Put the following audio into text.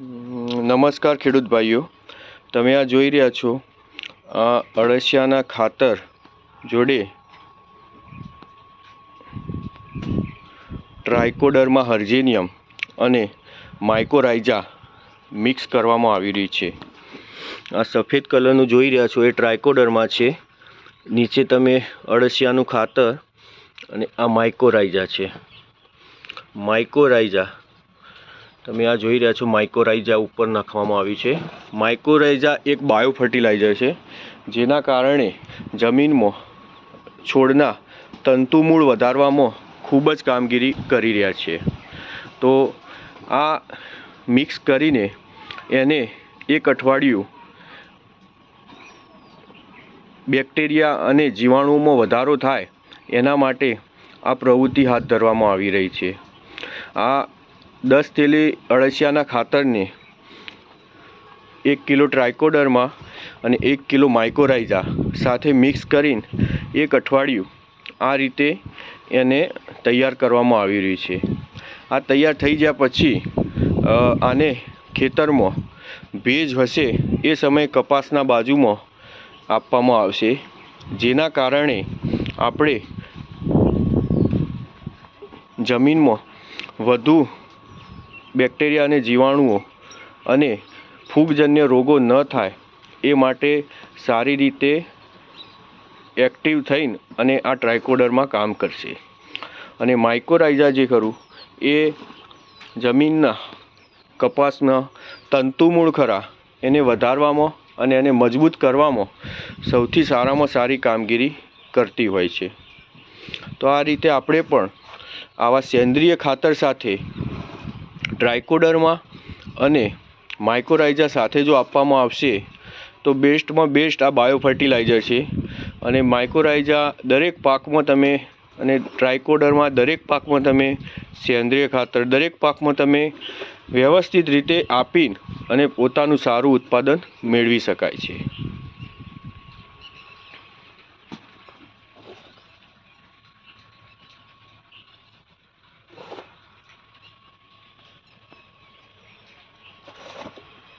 નમસ્કાર ખેડૂત ભાઈઓ. તમે આ જોઈ રહ્યા છો, આ અળસિયાના ખાતર જોડે ટ્રાયકોડર્મા હર્જેનિયમ અને માઇકોરાઇઝા મિક્સ કરવામાં આવી રહી છે. આ સફેદ કલરનું જોઈ રહ્યા છો, એ ટ્રાયકોડરમાં છે. નીચે તમે અળસિયાનું ખાતર અને આ માઇકોરાઇઝા છે. માઇકોરાઇઝા તમે આ જોઈ રહ્યા છો માઇકોરાઇઝા ઉપર નાખવામાં આવી છે. માઇકોરાઇઝા એક બાયો ફર્ટિલાઇઝર છે, જેના કારણે જમીનમાં, છોડના તંતુમૂળ વધારવામાં ખૂબ જ કામગીરી કરી રહ્યા છે. તો આ મિક્સ કરીને એને એક અઠવાડિયું બેક્ટેરિયા અને જીવાણુઓમાં વધારો થાય, એના માટે આ પ્રવૃત્તિ હાથ ધરવામાં આવી રહી છે. આ દસ થેલી અળસિયાના ખાતરને એક કિલો ટ્રાયકોડરમાં અને એક કિલો માઇકોરાઇઝા સાથે મિક્સ કરીને એક અઠવાડિયું આ રીતે એને તૈયાર કરવામાં આવી રહ્યું છે. આ તૈયાર થઈ ગયા પછી આને ખેતરમાં ભેજ હશે એ સમયે કપાસના બાજુમાં આપવામાં આવશે. જેના કારણે આપણે જમીનમાં વધુ બેક્ટેરિયા અને જીવાણુઓ અને ફૂગજન્ય રોગો ન થાય એ માટે સારી રીતે એક્ટિવ થઈને અને આ ટ્રાયકોડરમાં કામ કરશે. અને માઇકોરાઇઝા જે ખરું, એ જમીનના કપાસના તંતુમૂળ ખરા, એને વધારવામાં અને એને મજબૂત કરવામાં સૌથી સારામાં સારી કામગીરી કરતી હોય છે. તો આ રીતે આપણે પણ આવા સેન્દ્રિય ખાતર સાથે ટ્રાયકોડરમાં અને માઇકોરાઇઝા સાથે જો આપવામાં આવશે, તો બેસ્ટમાં બેસ્ટ આ બાયો ફર્ટિલાઇઝર છે. અને માઇકોરાઇઝા દરેક પાકમાં તમે અને ટ્રાયકોડરમાં દરેક પાકમાં તમે, સેન્દ્રિય ખાતર દરેક પાકમાં તમે વ્યવસ્થિત રીતે આપી અને પોતાનું સારું ઉત્પાદન મેળવી શકાય છે.